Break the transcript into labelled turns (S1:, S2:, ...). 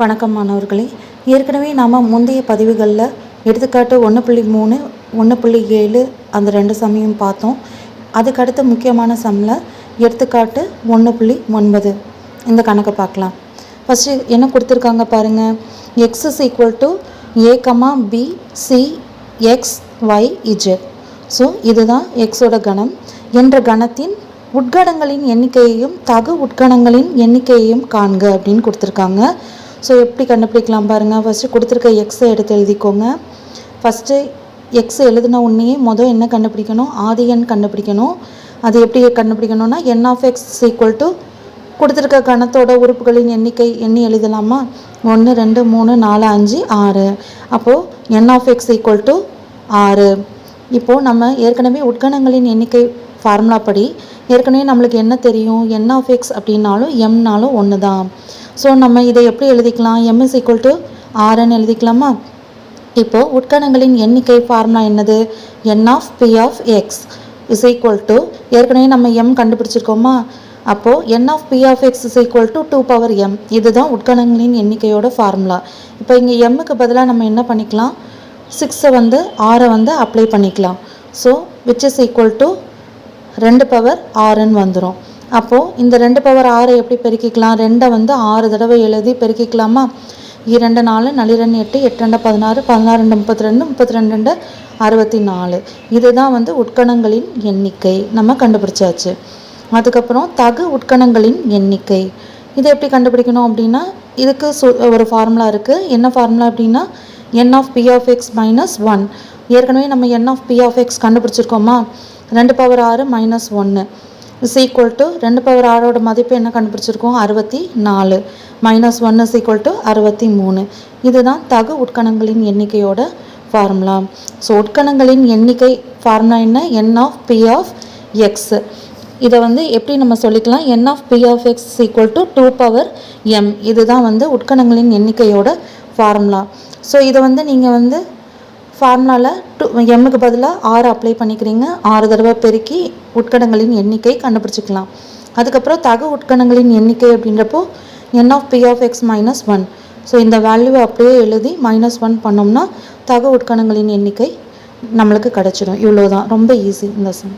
S1: வணக்கம் மாணவர்களே. ஏற்கனவே நாம் முந்தைய பதிவுகளில் எடுத்துக்காட்டு ஒன்று புள்ளி மூணு ஒன்று புள்ளி ஏழு அந்த ரெண்டு சமையும் பார்த்தோம். அதுக்கடுத்த முக்கியமான சம்மில் எடுத்துக்காட்டு ஒன்று புள்ளி ஒன்பது. இந்த கணக்கை பார்க்கலாம். ஃபஸ்ட்டு என்ன கொடுத்துருக்காங்க பாருங்கள் X is equal to A comma B C X Y Z so இதுதான் எக்ஸோட கணம். என்ற கணத்தின் உட்கணங்களின் எண்ணிக்கையையும் தகு உட்கணங்களின் எண்ணிக்கையையும் காண்க அப்படின்னு கொடுத்துருக்காங்க. ஸோ எப்படி கண்டுபிடிக்கலாம் பாருங்கள் ஃபஸ்ட்டு கொடுத்துருக்க எக்ஸை எடுத்து எழுதிக்கோங்க. ஃபஸ்ட்டு எக்ஸ் எழுதின உடனேயே மொதல் என்ன கண்டுபிடிக்கணும்? ஆதி எண் கண்டுபிடிக்கணும். அது எப்படி கண்டுபிடிக்கணும்னா N of X equal to கொடுத்துருக்க கணத்தோட உறுப்புகளின் எண்ணிக்கை எண்ணி எழுதலாமா? ஒன்று ரெண்டு மூணு நாலு அஞ்சு ஆறு. அப்போது N of X equal to ஆறு. இப்போது நம்ம ஏற்கனவே உட்கணங்களின் எண்ணிக்கை ஃபார்முலா படி ஏற்கனவே நம்மளுக்கு என்ன தெரியும் என் ஆஃப் எக்ஸ் அப்படின்னாலும் எம்னாலும் ஒன்று தான் ஸோ நம்ம இதை எப்படி எழுதிக்கலாம்? எம் இஸ் ஈக்குவல் டு ஆர்ன்னு எழுதிக்கலாமா? இப்போது உட்கணங்களின் எண்ணிக்கை ஃபார்முலா என்னது? N of P of X is equal to ஏற்கனவே நம்ம எம் கண்டுபிடிச்சிருக்கோமா? அப்போது N of P of X is equal to two power M இதுதான் உட்கணங்களின் எண்ணிக்கையோட ஃபார்முலா இப்போ இங்கே எம்முக்கு பதிலாக நம்ம என்ன பண்ணிக்கலாம்? சிக்ஸை வந்து ஆறை வந்து அப்ளை பண்ணிக்கலாம். So which is equal to ரெண்டு பவர் ஆறுன்னு வந்துடும் அப்போது இந்த ரெண்டு பவர் ஆறை எப்படி பெருக்கிக்கலாம்? ரெண்டை வந்து ஆறு தடவை எழுதி பெருக்கிக்கலாமா? இரண்டு நாலு நளிரெண்டு எட்டு எட்டு ரெண்டு பதினாறு பதினாறு ரெண்டு முப்பத்தி ரெண்டு முப்பத்தி ரெண்டு ரெண்டு அறுபத்தி நாலு இதுதான் வந்து உட்கணங்களின் எண்ணிக்கை. நம்ம கண்டுபிடிச்சாச்சு. அதுக்கப்புறம் தகு உட்கணங்களின் எண்ணிக்கை. இதை எப்படி கண்டுபிடிக்கணும் அப்படின்னா இதுக்கு சு ஒரு ஃபார்முலா இருக்குது என்ன ஃபார்முலா அப்படின்னா N of P of X minus one ஏற்கனவே நம்ம N of P of X கண்டுபிடிச்சிருக்கோமா? ரெண்டு பவர் ஆறு மைனஸ் ஒன்று இஸ் ஈக்குவல் டு ரெண்டு பவர் ஆறோட மதிப்பு என்ன கண்டுபிடிச்சிருக்கோம்? அறுபத்தி நாலு. Minus one is equal to அறுபத்தி மூணு. இதுதான் தகு உட்கணங்களின் எண்ணிக்கையோட ஃபார்முலா ஸோ உட்கணங்களின் எண்ணிக்கை ஃபார்முலா என்ன? N of P of X இதை வந்து எப்படி நம்ம சொல்லிக்கலாம்? N of P of X equal to two power M இதுதான் வந்து உட்கணங்களின் எண்ணிக்கையோட ஃபார்முலா ஸோ இதை வந்து நீங்கள் வந்து ஃபார்முலாவில் டூ எம்முக்கு பதிலாக ஆறு அப்ளை பண்ணிக்கிறீங்க. ஆறு தடவை பெருக்கி உட்கணங்களின் எண்ணிக்கை கண்டுபிடிச்சிக்கலாம். அதுக்கப்புறம் தகு உட்கணங்களின் எண்ணிக்கை அப்படின்றப்போ N of P of X minus one so இந்த வேல்யூவை அப்படியே எழுதி மைனஸ் ஒன் பண்ணோம்னா தக உட்கணங்களின் எண்ணிக்கை நம்மளுக்கு கிடச்சிடும் இவ்வளோ தான் ரொம்ப ஈஸி இந்த சம்